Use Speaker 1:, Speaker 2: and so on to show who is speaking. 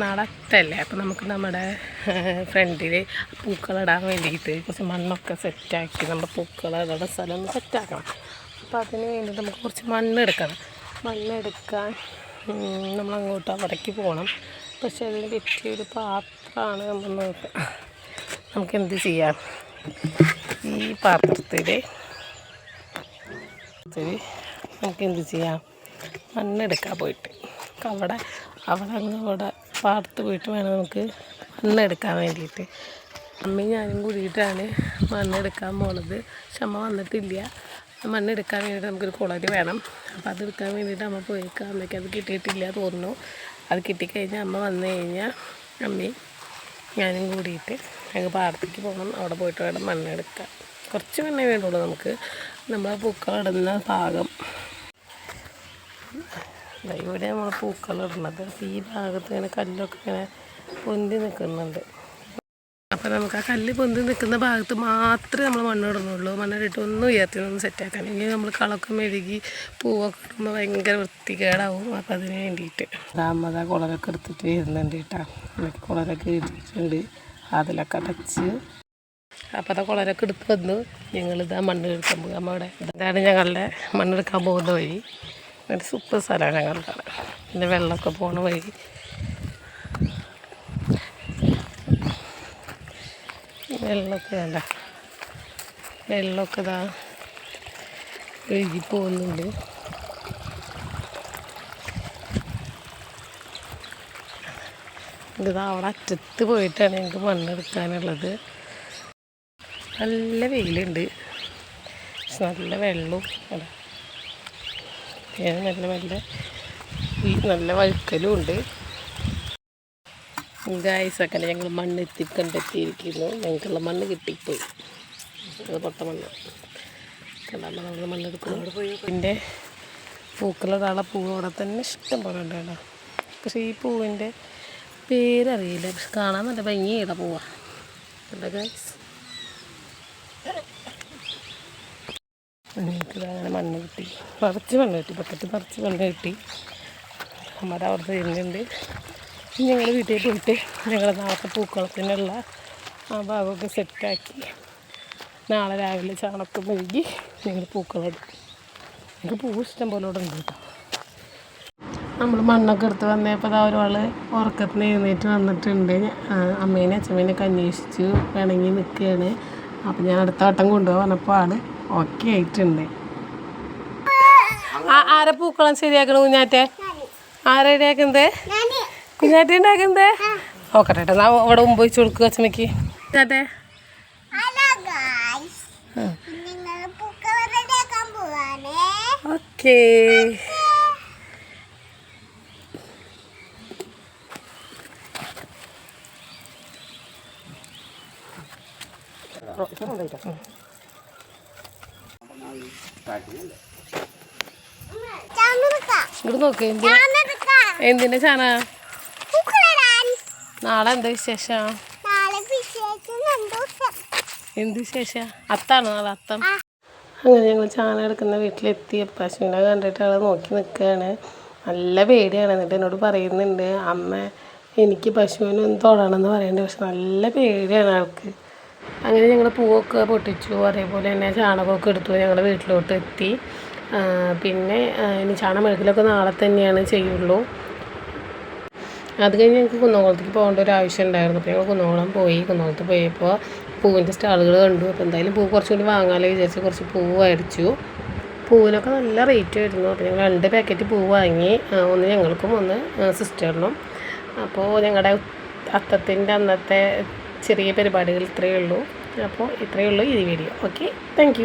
Speaker 1: നാളെ അപ്പം നമുക്ക് നമ്മുടെ ഫ്രണ്ടിൽ പൂക്കളിടാൻ വേണ്ടിയിട്ട് കുറച്ച് മണ്ണൊക്കെ സെറ്റാക്കി നമ്മുടെ പൂക്കളിടുന്ന സ്ഥലം ഒന്ന് സെറ്റാക്കണം. അപ്പോൾ അതിന് വേണ്ടി നമുക്ക് കുറച്ച് മണ്ണെടുക്കണം മണ്ണെടുക്കാൻ നമ്മളങ്ങോട്ട് അവിടേക്ക് പോകണം. പക്ഷേ അതിന് പറ്റിയൊരു പാത്രമാണ് നമ്മൾ നോക്കുക. നമുക്ക് എന്ത് ചെയ്യാം? ഈ പാത്രത്തിൽ നമുക്ക് എന്ത് ചെയ്യാം? മണ്ണെടുക്കാൻ പോയിട്ട്. അവിടെ അവിടെ അങ്ങ് അവിടെ പാടത്ത് പോയിട്ട് വേണം നമുക്ക് മണ്ണെടുക്കാൻ വേണ്ടിയിട്ട്. അമ്മയും ഞാനും കൂടിയിട്ടാണ് മണ്ണെടുക്കാൻ പോണത്. പക്ഷെ വന്നിട്ടില്ല. മണ്ണെടുക്കാൻ വേണ്ടിയിട്ട് നമുക്കൊരു കുളരി വേണം. അപ്പോൾ അതെടുക്കാൻ വേണ്ടിയിട്ട് അമ്മ പോയിക്കാം. അമ്മയ്ക്ക് അത് കിട്ടിയിട്ടില്ല തോന്നുന്നു. അത് കിട്ടിക്കഴിഞ്ഞാൽ അമ്മ വന്നു കഴിഞ്ഞാൽ അമ്മയും ഞാനും കൂടിയിട്ട് ഞങ്ങൾ പാടത്തേക്ക് പോകണം അവിടെ പോയിട്ട് വേണം മണ്ണെടുക്കാൻ കുറച്ച് മണ്ണേ വേണ്ടുള്ളൂ നമുക്ക്. നമ്മളെ പൂക്കളിടുന്ന ഭാഗം. ഇവിടെ നമ്മൾ പൂക്കളിടുന്നത്. അപ്പോൾ ഈ ഭാഗത്ത് ഇങ്ങനെ കല്ലൊക്കെ ഇങ്ങനെ പൊന്തി നിൽക്കുന്നുണ്ട് അപ്പോൾ നമുക്ക് ആ കല്ല് പൊന്തി നിൽക്കുന്ന ഭാഗത്ത് മാത്രമേ നമ്മൾ മണ്ണിടുന്നുള്ളൂ. മണ്ണിട്ട് ഒന്നും ഉയർത്തി ഒന്ന് സെറ്റാക്കാൻ ഇനി നമ്മൾ കളൊക്കെ മെഴുകി പൂവൊക്കെ ഇടുമ്പോൾ ഭയങ്കര വൃത്തികേടാവും. അപ്പോൾ അതിന് വേണ്ടിയിട്ട് രാമത കുളരൊക്കെ എടുത്തിട്ട് വരുന്നുണ്ട് കേട്ടോ. കുളരൊക്കെ ഇട്ടിട്ടുണ്ട് അതിലൊക്കെ അടച്ച്. അപ്പോൾ അതൊക്കെ കുളരൊക്കെ എടുത്ത് വന്നു. ഞങ്ങളിതാ മണ്ണ് എടുക്കാൻ പോകും അമ്മ അവിടെ ഇതാണ് ഞങ്ങളുടെ മണ്ണെടുക്കാൻ പോകുന്ന വഴി. ഒരു സൂപ്പർ സ്ഥലമാണ് ഞങ്ങളുടെ പിന്നെ വെള്ളമൊക്കെ പോണ വഴി. വെള്ളമൊക്കെ വേണ്ട വെള്ളമൊക്കെ ഇതാ ഒഴുകി പോകുന്നുണ്ട്. ഇതാ അവിടെ അറ്റത്ത് പോയിട്ടാണ് ഞങ്ങൾക്ക് മണ്ണെടുക്കാനുള്ളത്. നല്ല വെയിലുണ്ട്. നല്ല വെള്ളവും ഞാൻ നല്ല നല്ല ഈ നല്ല വഴുക്കലും ഉണ്ട്. ഗായ്സൊക്കെ ഞങ്ങൾ മണ്ണ് എത്തി കണ്ടെത്തിയിരിക്കുന്നു. ഞങ്ങൾക്കുള്ള മണ്ണ് കിട്ടിപ്പോയി. അത് പൊട്ട മണ്ണ്. കണ്ടാൽ നമ്മൾ മണ്ണെടുക്കുന്നു പിന്നെ പൂക്കളിടാനുള്ള പൂവ് അവിടെ തന്നെ ഇഷ്ടം പോലെ ഉണ്ട് കേട്ടോ. പക്ഷേ ഈ പൂവിന്റെ പേരറിയില്ല. പക്ഷെ കാണാൻ നല്ല ഭംഗിയുടെ പൂവാണ് കേട്ടോ ഗായ്സ് എനിക്ക് അങ്ങനെ മണ്ണ് കിട്ടി. പറിച്ച് മണ്ണ് കിട്ടി ബക്കറ്റ് പറിച്ച് മണ്ണ് കിട്ടി. അമ്മയുടെ അവിടെ തരുന്നുണ്ട് ഞങ്ങൾ വീട്ടിൽ പോയിട്ട് ഞങ്ങൾ നാളത്തെ പൂക്കളത്തിനുള്ള ആ ഭാഗമൊക്കെ സെറ്റാക്കി നാളെ രാവിലെ ചാണകം മെഴുകി ഞങ്ങൾ പൂക്കളെടുക്കും എനിക്ക് പൂ ഇഷ്ടം പോലെ ഇവിടെ ഉണ്ട് കേട്ടോ. നമ്മൾ മണ്ണൊക്കെ എടുത്ത് വന്നപ്പോൾ ഒരാൾ ഉറക്കത്തിന് എഴുന്നേറ്റ് വന്നിട്ടുണ്ട്. അമ്മേനെ അച്ഛമ്മേനെയൊക്കെ അന്വേഷിച്ചു പിണങ്ങി നിൽക്കുകയാണ് അപ്പോൾ ഞാൻ അടുത്ത വട്ടം കൊണ്ടുപോകാൻ പറഞ്ഞപ്പോൾ ആൾ ഓക്കെ ആയിട്ടുണ്ട്. ആ ആരെ പൂക്കളം ശരിയാക്കണ കുഞ്ഞാറ്റെ? ആരെ റെഡിയാക്കുന്നത് കുഞ്ഞാറ്റ ഉണ്ടാക്കുന്നത് നോക്കട്ടെ കേട്ടോ ഞാൻ അവിടെ മുമ്പ് വെച്ച് കൊടുക്കുക അച്ഛമ്മക്ക് കുഞ്ഞാറ്റെ.
Speaker 2: ഹലോ ഗായ്സ് നിങ്ങൾ പൂക്കൾ റെഡിയാക്കാൻ പോവാണേ.
Speaker 1: ഓക്കേ.
Speaker 2: ചാന്നെടുക്കാം
Speaker 1: ഇങ്ങോട്ട് നോക്ക് എന്തിനാ? എന്തിന്റെ ചാന നാളെ എന്താ വിശേഷം? എന്ത് വിശേഷം? അത്താണ് നാളെ അത്തം? അങ്ങനെ ഞങ്ങൾ ചാന എടുക്കുന്ന വീട്ടിലെത്തി. പശുവിനെ കണ്ടിട്ട് അവളെ നോക്കി നിൽക്കുകയാണ് നല്ല പേടിയാണ്. എന്നിട്ട് എന്നോട് പറയുന്നുണ്ട് അമ്മ എനിക്ക് പശുവിനൊന്നും തൊടണമെന്ന് പറയുന്നുണ്ട് പക്ഷെ നല്ല പേടിയാണ് ആൾക്ക്. അങ്ങനെ ഞങ്ങൾ പൂവൊക്കെ പൊട്ടിച്ചു. അതേപോലെ തന്നെ ചാണകമൊക്കെ എടുത്തു. ഞങ്ങൾ വീട്ടിലോട്ട് എത്തി. പിന്നെ ഇനി ചാണകം മെഴുകലൊക്കെ നാളെ തന്നെയാണ് ചെയ്യുള്ളൂ. അത് കഴിഞ്ഞ് ഞങ്ങൾക്ക് കുന്നംകുളത്തേക്ക് പോകേണ്ട ഒരു ആവശ്യം ഉണ്ടായിരുന്നു. അപ്പോൾ ഞങ്ങൾ കുന്നംകുളം പോയി. കുന്നംകുളത്ത് പോയപ്പോൾ പൂവിന്റെ സ്റ്റാളുകൾ കണ്ടു. അപ്പോൾ എന്തായാലും പൂ കുറച്ചും കൂടി വാങ്ങാമല്ലോ വിചാരിച്ച് കുറച്ച് പൂവ് മേടിച്ചു. പൂവിനൊക്കെ നല്ല റേറ്റ് ആയിരുന്നു. അപ്പോൾ ഞങ്ങൾ രണ്ട് പാക്കറ്റ് പൂവ് വാങ്ങി. ഒന്ന് ഞങ്ങൾക്കും ഒന്ന് സിസ്റ്ററിനും അപ്പോൾ ഞങ്ങളുടെ അത്തത്തിന്റെ അന്നത്തെ ചെറിയ പരിപാടികൾ ഇത്രയേ ഉള്ളൂ. അപ്പോൾ ഇത്രയേ ഉള്ളൂ ഈ വീഡിയോ. Okay thank